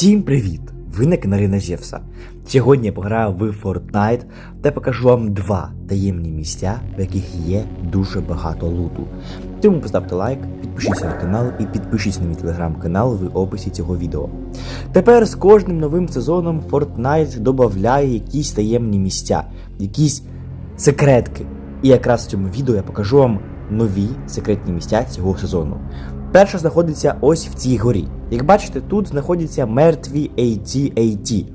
Всім привіт! Ви на каналі Назєвса. Сьогодні я пограю в Fortnite та покажу вам два таємні місця, в яких є дуже багато луту. Тому поставте лайк, підпишіться на канал і підпишіться на мій телеграм-канал в описі цього відео. Тепер з кожним новим сезоном Fortnite додає якісь таємні місця, якісь секретки. І якраз в цьому відео я покажу вам нові секретні місця цього сезону. Перша знаходиться ось в цій горі. Як бачите, тут знаходяться мертві AT-AT.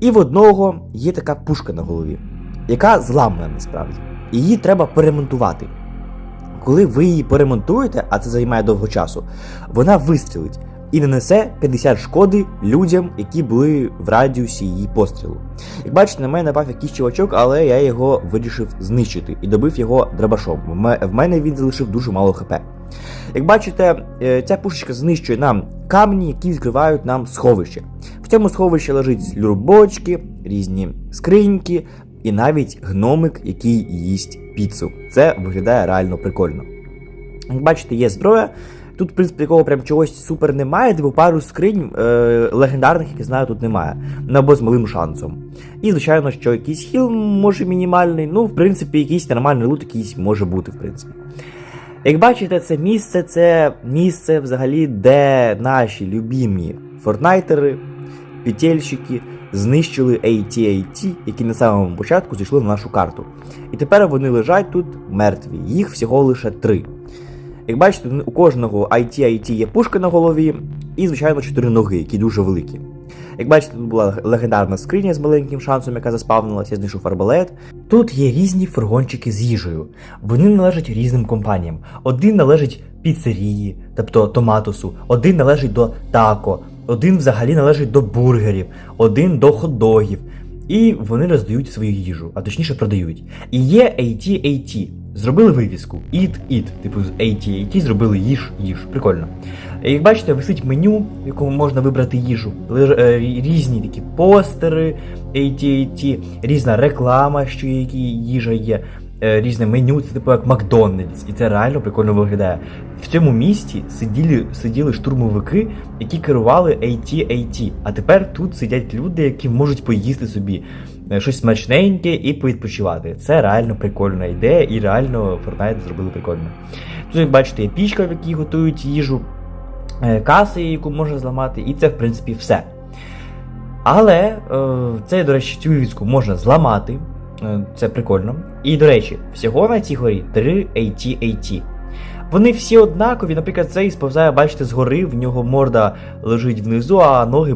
І в одного є така пушка на голові, яка зламана насправді. Її треба перемонтувати. Коли ви її перемонтуєте, а це займає довго часу, вона вистрілить і нанесе 50 шкоди людям, які були в радіусі її пострілу. Як бачите, на мене напав якийсь чувачок, але я його вирішив знищити і добив його драбашом. В мене він залишив дуже мало хп. Як бачите, е, ця пушечка знищує нам камні, які відкривають нам сховище. В цьому сховищі лежить люрбочки, різні скриньки і навіть гномик, який їсть піцу. Це виглядає реально прикольно. Як бачите, є зброя. Тут, в принципі, такого прям чогось супер немає, типу пару скринь е, легендарних, які знаю, тут немає. Ну, або з малим шансом. І, звичайно, що якийсь хіл може мінімальний, ну, в принципі, якийсь нормальний лут якийсь може бути, в принципі. Як бачите, це місце це місце взагалі, де наші любімі фортнайтери, петельщики знищили AT-AT, які на самому початку зійшли на нашу карту. І тепер вони лежать тут мертві. Їх всього лише три. Як бачите, у кожного IT-IT є пушка на голові, і, звичайно, чотири ноги, які дуже великі. Як бачите, тут була легендарна скриня з маленьким шансом, яка заспавнилася, я знайшов арбалет. Тут є різні фургончики з їжею. Вони належать різним компаніям. Один належить піцерії, тобто томатосу, один належить до тако, один взагалі належить до бургерів, один до хот-догів. І вони роздають свою їжу, а точніше продають. І є AT-AT. Зробили вивіску Eat Eat, типу з AT-AT зробили їж, їж. Прикольно. Як бачите, висить меню, в якому можна вибрати їжу. Е, Різні такі постери, AT-AT, різна реклама, що які їжа є, різне меню, це типу як Макдональдс, і це реально прикольно виглядає. В цьому місті сиділи, сиділи штурмовики, які керували AT-AT, а тепер тут сидять люди, які можуть поїсти собі е, щось смачненьке і повідпочивати. Це реально прикольна ідея, і реально Fortnite зробили прикольно. Тут, як бачите, є пічка, в якій готують їжу, е, каси, яку можна зламати, і це, в принципі, все. Але е, це, до речі, цю вивіску можна зламати. Е, це прикольно. І, до речі, всього на цій горі 3 AT-AT. Вони всі однакові, наприклад, цей сповзає, бачите, згори, в нього морда лежить внизу, а ноги